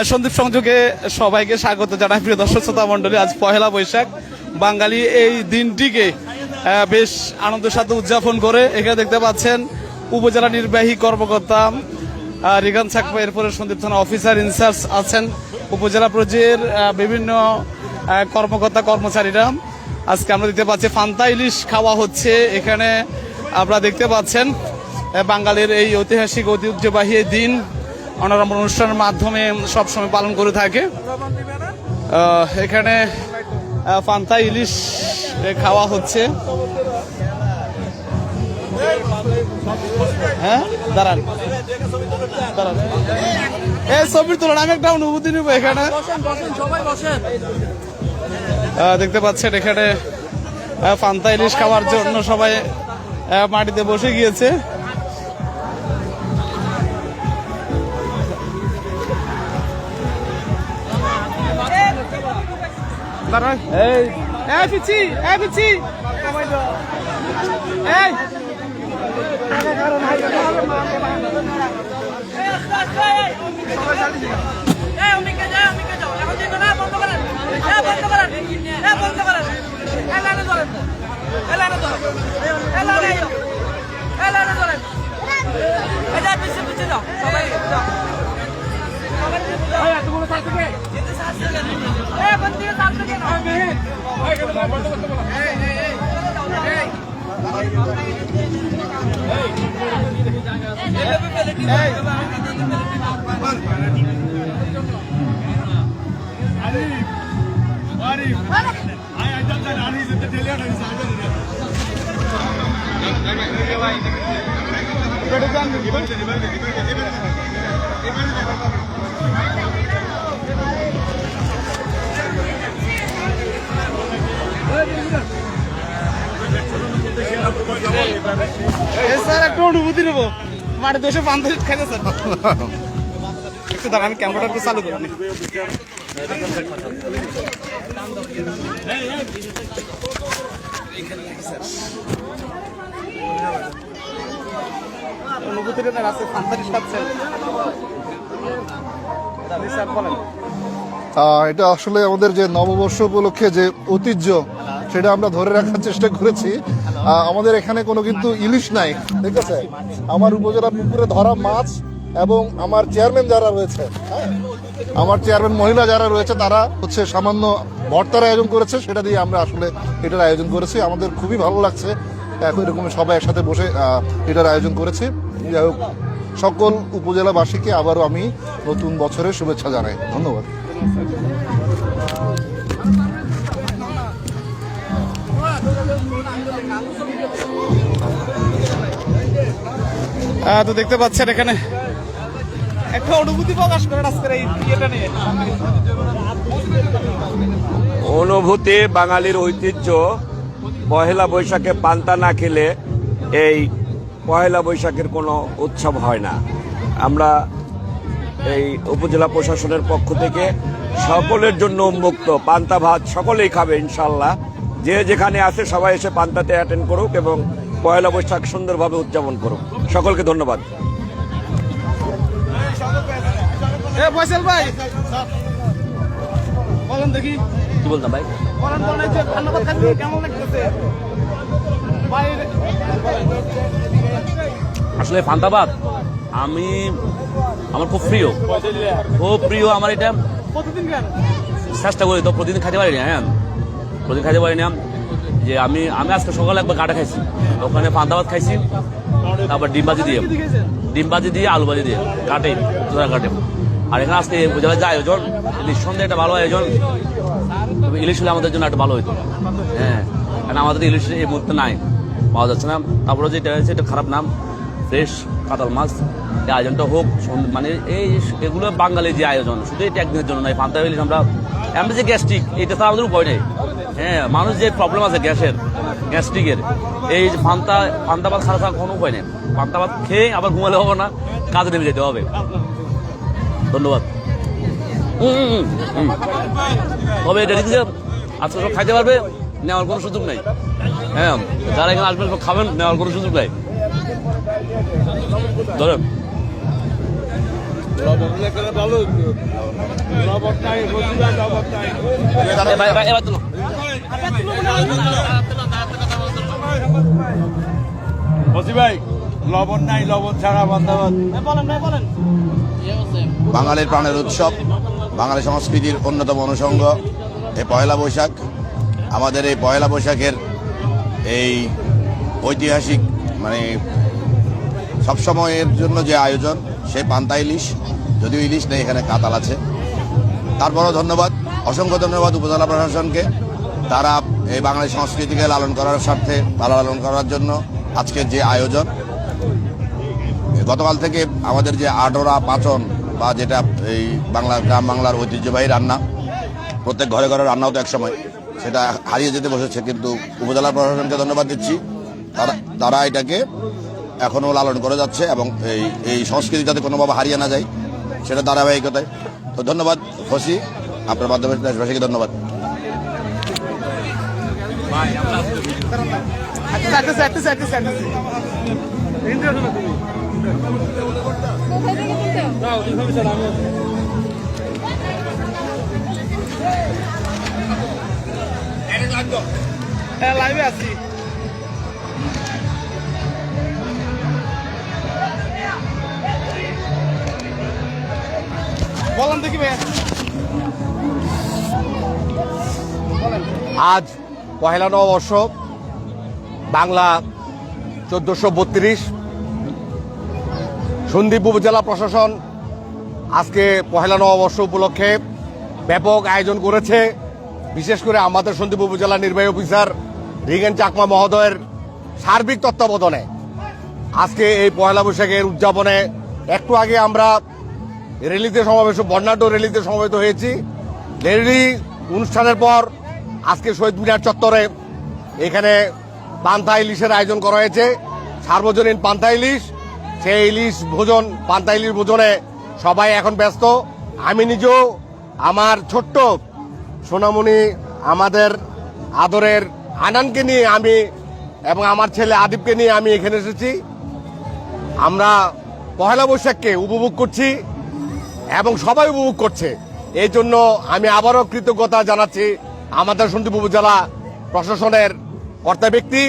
সন্দীপ সংযোগে সবাইকে স্বাগত জানাই। প্রিয় দর্শক, শ্রোতা মন্ডলী আজ পহেলা বৈশাখ। বাঙালি এই দিনটিকে বেশ আনন্দের সাথে উদযাপন করে। এখানে দেখতে পাচ্ছেন উপজেলা নির্বাহী কর্মকর্তা রিগান সাকপা, এরপরে সন্দীপ থানা অফিসার ইনচার্জ আছেন উপজেলা পর্যায়ের বিভিন্ন কর্মকর্তা, কর্মচারীরা। আজকে আমরা দেখতে পাচ্ছি ফান্তা ইলিশ খাওয়া হচ্ছে। এখানে আপনারা দেখতে পাচ্ছেন বাঙালির এই ঐতিহাসিক, ঐতিহ্যবাহী এই অনারম্ভ অনুষ্ঠানের মাধ্যমে সবসময় পালন করে থাকে। এখানে ফান্তা ইলিশ খাওয়া হচ্ছে। হ্যাঁ? দাঁড়ান। দাঁড়ান। আমি একটা অনুভূতি এখানে। দেখতে পাচ্ছেন এখানে পান্তা, ইলিশ খাওয়ার জন্য সবাই মাটিতে বসে গিয়েছে। এ বন্ধ করেন। এ বন্ধ করেন। এ লাইনে ধরেন। এ লাইনে ধরেন। এ লাইনে যাও এ লাইনে ধরেন। স্যার একটা অনুভূতি নেব। মাঠে দেশে পঞ্চাশ খাইতে স্যার একটু দাঁড়ান, আমি ক্যামেরাটা চালু করি অনুভূতিটা আছে পান্তা ইলিশ খাচ্ছেন স্যার বলেন। এটা আসলে আমাদের যে নববর্ষ উপলক্ষে যে ঐতিহ্য সেটা আমরা ধরে রাখার চেষ্টা করেছি। আমাদের এখানে কোনো কিন্তু ইলিশ নাই ঠিক আছে? আমার উপজেলা পুকুরে ধরা মাছ এবং আমার চেয়ারম্যান যারা রয়েছে হ্যাঁ, আমার চেয়ারম্যান মহিলা যারা রয়েছে তারা হচ্ছে সামান্য ভর্তার আয়োজন করেছে সেটা দিয়ে আমরা আসলে এটার আয়োজন করেছি। আমাদের খুবই ভালো লাগছে। এখন এরকম সবাই একসাথে বসে এটার আয়োজন করেছি। যাই হোক সকল উপজেলাবাসীকে আবারও আমি নতুন বছরের শুভেচ্ছা জানাই। ধন্যবাদ। তো দেখতে পাচ্ছেন এখানে। একটা অনুভূতি প্রকাশ করেন আজকের এই ইয়েটা নিয়ে। অনুভূতি, বাঙালির ঐতিহ্য, পহেলা বৈশাখে পান্তা না খেলে এই পহেলা বৈশাখের কোনো উৎসব হয় না। আমরা এই উপজেলা প্রশাসনের পক্ষ থেকে সকলের জন্য উন্মুক্ত। পান্তা ভাত সকলেই খাবে ইনশাল্লাহ যে যেখানে আছে সবাই এসে পান্তাতে অ্যাটেন্ড করুক এবং পয়লা বৈশাখ সুন্দরভাবে উদযাপন করুক। সকলকে ধন্যবাদ। ভাই। বলেন দেখি। কি বলতাম ভাই? বলেন বলেন যে ধন্যবাদ খাচ্ছি কেমন লাগতেছে? আসলে ফান্তাবাদ আমি আমার খুব প্রিয়। খুব প্রিয় আমার এটা। চেষ্টা করি তো প্রতিদিন খাইতে পারি না হ্যাঁ? প্রতিদিন খাইতে পারি না। যে আমি আমি আজকে সকালে একবার কাটা খাইছি। ওখানে ফান্তাবাদ খাইছি তারপর ডিম ভাজি দিয়ে। ডিম ভাজি দিয়ে আলু ভাজি দিয়ে। কাটে তোরা কাটে। আর এখানে আজকে উপজেলার যে আয়োজন নিঃসন্দেহে একটা ভালো আয়োজন। ইলিশ হলে আমাদের জন্য একটা ভালো হইতো। হ্যাঁ কারণ আমাদের ইলিশ এই মুহূর্তে নাই পাওয়া যাচ্ছে না। তারপরে যেটা হয়েছে এটা খারাপ নাম। ফ্রেশ কাতাল মাছ, এই আয়োজনটা হোক মানে এই এগুলো বাঙালি যে আয়োজন, শুধু এটা একদিনের জন্য নয়, পান্তা ইলিশ আমরা আমরা যে গ্যাস্ট্রিক এইটা তো আমাদের উপায় নেই। হ্যাঁ মানুষ যে প্রবলেম আছে গ্যাসের, গ্যাস্ট্রিকের, এই পান্তা পান্তা ভাত খাওয়া ছাড়া কোনো উপায় নেই। পান্তা ভাত খেয়ে আবার ঘুমালে হবে না, কাজে নেমে যেতে হবে। ধন্যবাদ। তবে এটা ঠিক আজকে সব খাইতে পারবে, নেওয়ার কোনো সুযোগ নেই। হ্যাঁ যারা এখানে আসবেন সব খাবেন, নেওয়ার কোনো সুযোগ নেই। ধরেন এবার এবার তুলো। বসি ভাই লবণ নাই লবণ ছাড়া বান্দাবাদ। বাঙালির প্রাণের উৎসব বাঙালি সংস্কৃতির অন্যতম অনুষঙ্গ এই পয়লা বৈশাখ। আমাদের এই পয়লা বৈশাখের এই ঐতিহাসিক মানে সবসময়ের জন্য যে আয়োজন সেই পান্তা ইলিশ, যদিও ইলিশ নেই এখানে, কাতাল আছে। তারপরও ধন্যবাদ, অসংখ্য ধন্যবাদ উপজেলা প্রশাসনকে। তারা এই বাঙালি সংস্কৃতিকে লালন করার স্বার্থে লালন করার জন্য আজকের যে আয়োজন, গতকাল থেকে আমাদের যে আডোরা পাচন বা যেটা এই বাংলা, গ্রাম বাংলার ঐতিহ্যবাহী রান্না, প্রত্যেক ঘরে ঘরে রান্নাও তো একসময়, সেটা হারিয়ে যেতে বসেছে, কিন্তু উপজেলা প্রশাসনকে ধন্যবাদ দিচ্ছি। তারা তারা এটাকে এখনও লালন করে যাচ্ছে এবং এই এই সংস্কৃতি যাতে কোনোভাবে হারিয়ে না যায় সেটা ধারাবাহিকতায়। তো ধন্যবাদ ফসি আপনার মাধ্যমে দেশবাসীকে ধন্যবাদ। চাইতেছে হ্যাঁ লাইভে আছি। আজ পহেলা নববর্ষ, বাংলা চোদ্দশো বত্রিশ। সন্দ্বীপ উপজেলা প্রশাসন আজকে পহেলা নববর্ষ উপলক্ষে ব্যাপক আয়োজন করেছে। বিশেষ করে আমাদের সন্দীপ উপজেলা নির্বাহী অফিসার রিগেন চাকমা মহোদয়ের সার্বিক তত্ত্বাবধানে। আজকে এই পয়লা বৈশাখের উদযাপনে একটু আগে আমরা রেলিতে সমাবেশ, বর্ণাঢ্য রেলিতে সমবেত হয়েছি। রেলি অনুষ্ঠানের পর আজকে শহীদ মিনার চত্বরে এখানে পান্তা ইলিশের আয়োজন করা হয়েছে। সার্বজনীন পান্তা ইলিশ, সেই ইলিশ ভোজন, পান্তা ইলিশ ভোজনে সবাই এখন ব্যস্ত। আমি নিজেও, আমার ছোট্ট সোনামণি, আমাদের আদরের আনানকে নিয়ে আমি এবং আমার ছেলে আদিবকে নিয়ে আমি এখানে এসেছি। আমরা পহেলা বৈশাখকে উপভোগ করছি। এবং সবাই উপভোগ করছে। এই জন্য আমি আবারও কৃতজ্ঞতা জানাচ্ছি আমাদের সন্দীপ উপজেলা প্রশাসনের কর্তা ব্যক্তি,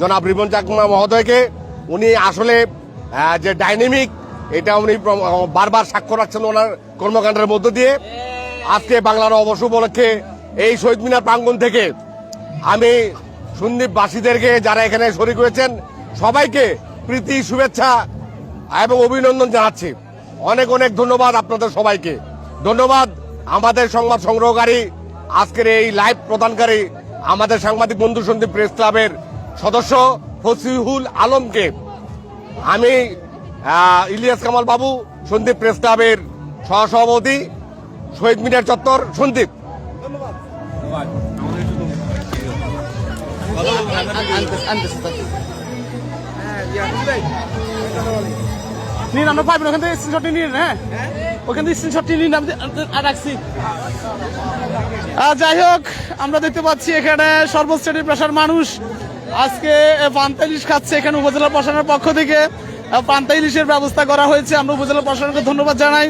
জনাব রিবন চাকমা মহোদয়কে। উনি আসলে যে ডাইনামিক, এটা উনি বারবার সাক্ষ্য রাখছেন ওনার কর্মকাণ্ডের মধ্য দিয়ে। আজকে বাংলার অবশ্য উপলক্ষে এই শহীদ মিনার প্রাঙ্গণ থেকে আমি সন্দীপবাসীদেরকে যারা এখানে শরিক হয়েছেন, সবাইকে প্রীতি, শুভেচ্ছা এবং অভিনন্দন জানাচ্ছি। অনেক অনেক ধন্যবাদ আপনাদের সবাইকে। ধন্যবাদ আমাদের সংবাদ সংগ্রহকারী আজকের এই লাইভ প্রদানকারী আমাদের সাংবাদিক বন্ধু সন্দীপ প্রেস ক্লাবের সদস্য ফসিহুল আলমকে। আমি ইলিয়াস কামাল বাবু সন্দীপ প্রেস ক্লাবের সহসভাপতি শহীদ মিনার চত্বর সন্দীপ। নিন আমরা পাইবেন ওখান থেকে স্ক্রিনশটটি নিন হ্যাঁ? ওখান থেকে স্ক্রিনশটটি নিন আমি রাখছি। যাই হোক আমরা দেখতে পাচ্ছি এখানে সর্বশ্রেণীর পেশার মানুষ। আজকে পান্তা খাচ্ছে এখানে উপজেলা প্রশাসনের পক্ষ থেকে। আহ, পান্তা ইলিশের ব্যবস্থা করা হয়েছে আমরা উপজেলা প্রশাসনকে ধন্যবাদ জানাই।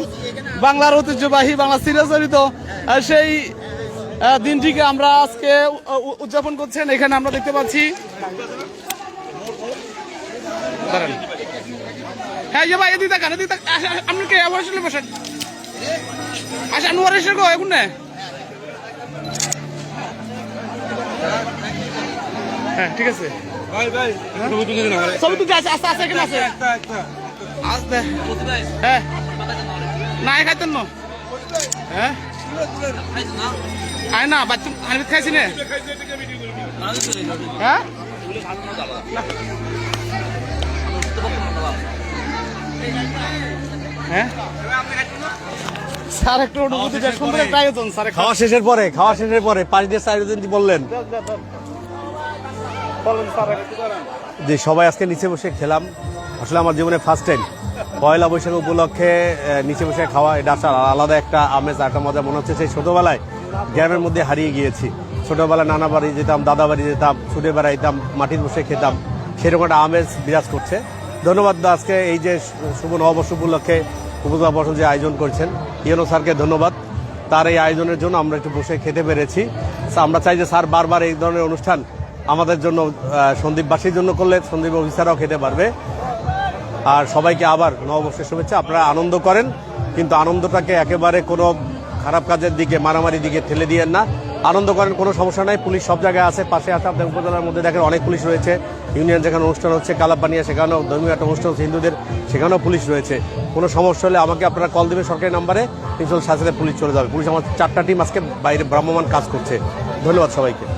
বাংলার ঐতিহ্যবাহী বাংলা চিরাচরিত সেই দিনটিকে আমরা আজকে উদযাপন করছেন। এখানে আমরা দেখতে পাচ্ছি হ্যাঁ ইয়ে ভাই এদিকে তাকান এদিকে আপনি কে? আসলে বসেন। আচ্ছা নোয়ার এসে গো এখন না। হ্যাঁ ঠিক আছে। ভাই ভাই ছবি তুলে দিন আমার। সব তুই আছে আস্তে আস্তে এখানে আছে একটা একটা আস্তে। হ্যাঁ। না খাইতেন না? হ্যাঁ? আয় না বাচ্চা আমি খাইছি না। হ্যাঁ? হ্যাঁ? স্যার একটু অনুভূতি দেন সুন্দর একটা আয়োজন স্যার খাওয়া শেষের পরে খাওয়া শেষের পরে পাঁচ দিয়ে চার বললেন। যে সবাই আজকে নিচে বসে খেলাম আসলে আমার জীবনে ফার্স্ট টাইম পয়লা বৈশাখ উপলক্ষে নিচে বসে খাওয়া এটা আসলে আলাদা একটা আমেজ একটা মজা। মনে হচ্ছে সেই ছোটবেলায় গ্রামের মধ্যে হারিয়ে গিয়েছি। ছোটবেলায় নানা বাড়ি যেতাম দাদা বাড়ি যেতাম ছুটে বেড়াইতাম মাটির বসে খেতাম। সেরকম একটা আমেজ বিরাজ করছে। ধন্যবাদ আজকে এই যে শুভ নববর্ষ উপলক্ষে উপজেলা পরিষদ যে আয়োজন করছেন ইয়েনো স্যারকে ধন্যবাদ। তার এই আয়োজনের জন্য আমরা একটু বসে খেতে পেরেছি। আমরা চাই যে স্যার বারবার এই ধরনের অনুষ্ঠান আমাদের জন্য সন্দীপবাসীর জন্য করলে সন্দীপ অফিসাররাও খেতে পারবে। আর সবাইকে আবার নববর্ষের শুভেচ্ছা। আপনারা আনন্দ করেন, কিন্তু আনন্দটাকে একেবারে কোনো খারাপ কাজের দিকে মারামারি দিকে ঠেলে দিয়েন না। আনন্দ করেন, কোনো সমস্যা নাই। পুলিশ সব জায়গায় আছে, পাশে আছে। আপনার উপজেলার মধ্যে দেখেন অনেক পুলিশ রয়েছে। ইউনিয়ন যেখানে অনুষ্ঠান হচ্ছে কালাপানিয়া সেখানেও ধর্মীয় একটা অনুষ্ঠান হচ্ছে, হিন্দুদের সেখানেও পুলিশ রয়েছে। কোনো সমস্যা হলে আমাকে আপনারা কল দেবেন সরকারি নাম্বারে। ইনশাল সাথে পুলিশ চলে যাবে। পুলিশ আমার চারটা টিম আজকে বাইরে ভ্রাম্যমান কাজ করছে। ধন্যবাদ সবাইকে।